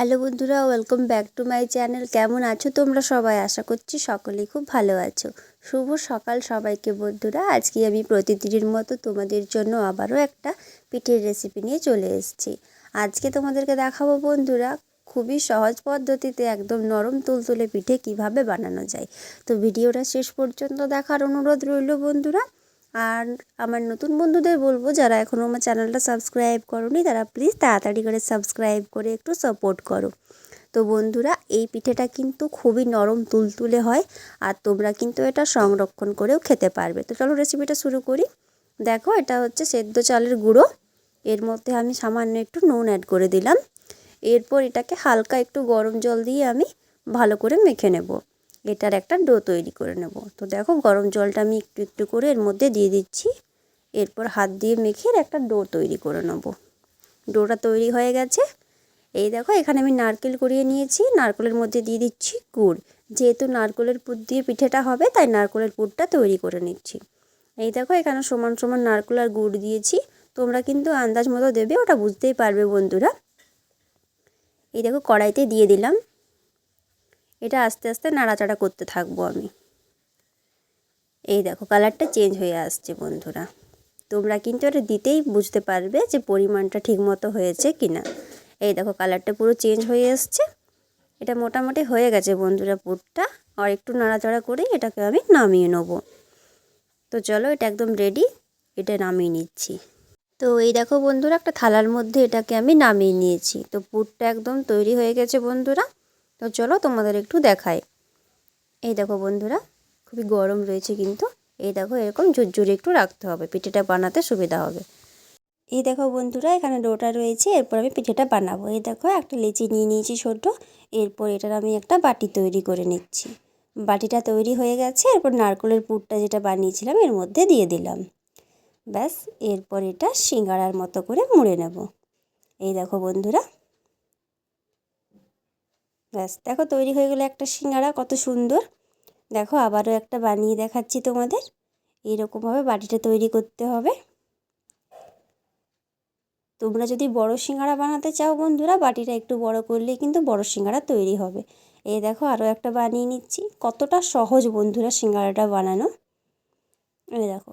Hello বন্ধুরা welcome back to my channel কেমন আছো তোমরা সবাই? আশা করছি সকলেই খুব ভালো আছো। শুভ সকাল সবাইকে বন্ধুরা। আজকে আমি প্রতিদিনের মতো তোমাদের জন্য আবারও একটা পিঠের রেসিপি নিয়ে চলে এসেছি। আজকে তোমাদেরকে দেখাবো বন্ধুরা, খুবই সহজ পদ্ধতিতে একদম নরম তুলতুলে পিঠে কীভাবে বানানো যায়। তো ভিডিওটা শেষ পর্যন্ত দেখার অনুরোধ রইল বন্ধুরা। আর আমার নতুন বন্ধুদের বলব, যারা এখনও আমার চ্যানেলটা সাবস্ক্রাইব করনি, তারা প্লিজ তাড়াতাড়ি করে সাবস্ক্রাইব করে একটু সাপোর্ট করো। তো বন্ধুরা, এই পিঠেটা কিন্তু খুবই নরম তুলতুলে হয় আর তোমরা কিন্তু এটা সংরক্ষণ করেও খেতে পারবে। তো চলো রেসিপিটা শুরু করি। দেখো, এটা হচ্ছে সেদ্ধ চালের গুঁড়ো। এর মধ্যে আমি সামান্য একটু নুন অ্যাড করে দিলাম। এরপর এটাকে হালকা একটু গরম জল দিয়ে আমি ভালো করে মেখে নেব। এটার একটা ডো তৈরি করে নেব। তো দেখো গরম জলটা আমি একটু একটু করে এর মধ্যে দিয়ে দিচ্ছি। এরপর হাত দিয়ে মেখে একটা ডো তৈরি করে নেব। ডোটা তৈরি হয়ে গেছে। এই দেখো এখানে আমি নারকেল করিয়ে নিয়েছি। নারকেলের মধ্যে দিয়ে দিচ্ছি গুড়। যেহেতু নারকেলের পুর দিয়ে পিঠেটা হবে, তাই নারকেলের পুরটা তৈরি করে নিচ্ছি। এই দেখো এখানে সমান সমান নারকেল আর গুড় দিয়েছি। তোমরা কিন্তু আন্দাজ মতো দেবে, ওটা বুঝতেই পারবে বন্ধুরা। এই দেখো কড়াইতে দিয়ে দিলাম। এটা আস্তে আস্তে নাড়াচাড়া করতে থাকব আমি। এই দেখো কালারটা চেঞ্জ হয়ে আসছে বন্ধুরা। তোমরা কিন্তু এটা দিতেই বুঝতে পারবে যে পরিমাণটা ঠিক মতো হয়েছে কি না এই দেখো কালারটা পুরো চেঞ্জ হয়ে এসছে এটা মোটামুটি হয়ে গেছে বন্ধুরা পুরটা। আর একটু নাড়াচাড়া করেই এটাকে আমি নামিয়ে নেব। তো চলো, এটা একদম রেডি এটা নামিয়ে নিচ্ছি। তো এই দেখো বন্ধুরা, একটা থালার মধ্যে এটাকে আমি নামিয়ে নিয়েছি। তো পুরটা একদম তৈরি হয়ে গেছে বন্ধুরা। তো চলো তোমাদের একটু দেখাই। এই দেখো বন্ধুরা, খুবই গরম রয়েছে কিন্তু। এই দেখো এরকম ঝুরঝুরি একটু রাখতে হবে, পিঠেটা বানাতে সুবিধা হবে। এই দেখো বন্ধুরা, এখানে ডোটা রয়েছে, এরপর আমি পিঠেটা বানাবো। এই দেখো, একটা লেচি নিয়ে নিয়েছি ছোট, এরপর এটার আমি একটা বাটি তৈরি করে নিচ্ছি। বাটিটা তৈরি হয়ে গেছে, এরপর নারকলের পুরটা যেটা বানিয়েছিলাম, এর মধ্যে দিয়ে দিলাম। ব্যাস, এরপর এটা সিঙ্গারার মতো করে মুড়ে নেব। এই দেখো বন্ধুরা ব্যাস, দেখো তৈরি হয়ে গেলো একটা সিঙ্গারা, কত সুন্দর। দেখো আবারও একটা বানিয়ে দেখাচ্ছি তোমাদের। এইরকমভাবে বাটিটা তৈরি করতে হবে। তোমরা যদি বড় সিঙ্গারা বানাতে চাও বন্ধুরা, বাটিটা একটু বড় করলেই কিন্তু বড় সিঙ্গারা তৈরি হবে। এই দেখো আরও একটা বানিয়ে নিচ্ছি। কতটা সহজ বন্ধুরা সিঙ্গারাটা বানানো। এই দেখো।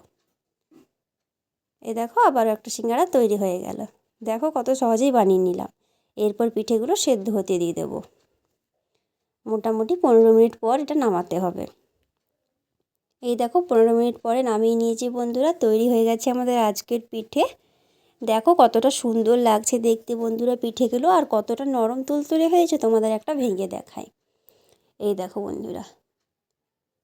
এই দেখো আবারও একটা সিঙ্গারা তৈরি হয়ে গেল। দেখো কত সহজেই বানিয়ে নিলাম। এরপর পিঠেগুলো সেদ্ধ হতে দিয়ে দেবো। মোটামুটি পনেরো মিনিট পর এটা নামাতে হবে। এই দেখো পনেরো মিনিট পরে নামিয়ে নিয়েছি বন্ধুরা, তৈরি হয়ে গেছে আমাদের আজকের পিঠে। দেখো কতটা সুন্দর লাগছে দেখতে বন্ধুরা পিঠেগুলো আর কতটা নরম তুলতুলে হয়েছে তোমাদের একটা ভেঙে দেখায় এই দেখো বন্ধুরা,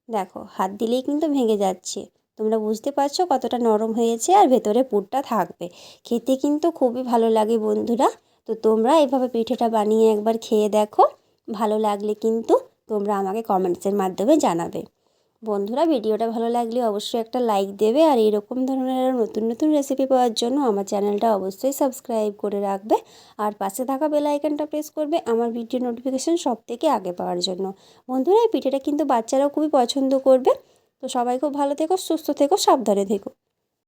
দেখো হাত দিলেই কিন্তু ভেঙে যাচ্ছে। তোমরা বুঝতে পারছ কতটা নরম হয়েছে আর ভেতরে পুরটা থাকবে। খেতে কিন্তু খুবই ভালো লাগে বন্ধুরা, তো তোমরা এভাবে পিঠেটা বানিয়ে একবার খেয়ে দেখো। ভালো লাগলে কিন্তু তোমরা আমাকে কমেন্টসের মাধ্যমে জানাবে। বন্ধুরা, ভিডিওটা ভালো লাগলে অবশ্যই একটা লাইক দেবে আর এরকম ধরনের নতুন নতুন রেসিপি পাওয়ার জন্য আমার চ্যানেলটা অবশ্যই সাবস্ক্রাইব করে রাখবে আর পাশে থাকা বেল আইকনটা প্রেস করবে আমার ভিডিও নোটিফিকেশান সব থেকে আগে পাওয়ার জন্য। বন্ধুরা, এই পিঠেটা কিন্তু বাচ্চারাও খুবই পছন্দ করবে। তো সবাই খুব ভালো থেকো, সুস্থ থেকো, সাবধানে থেকো।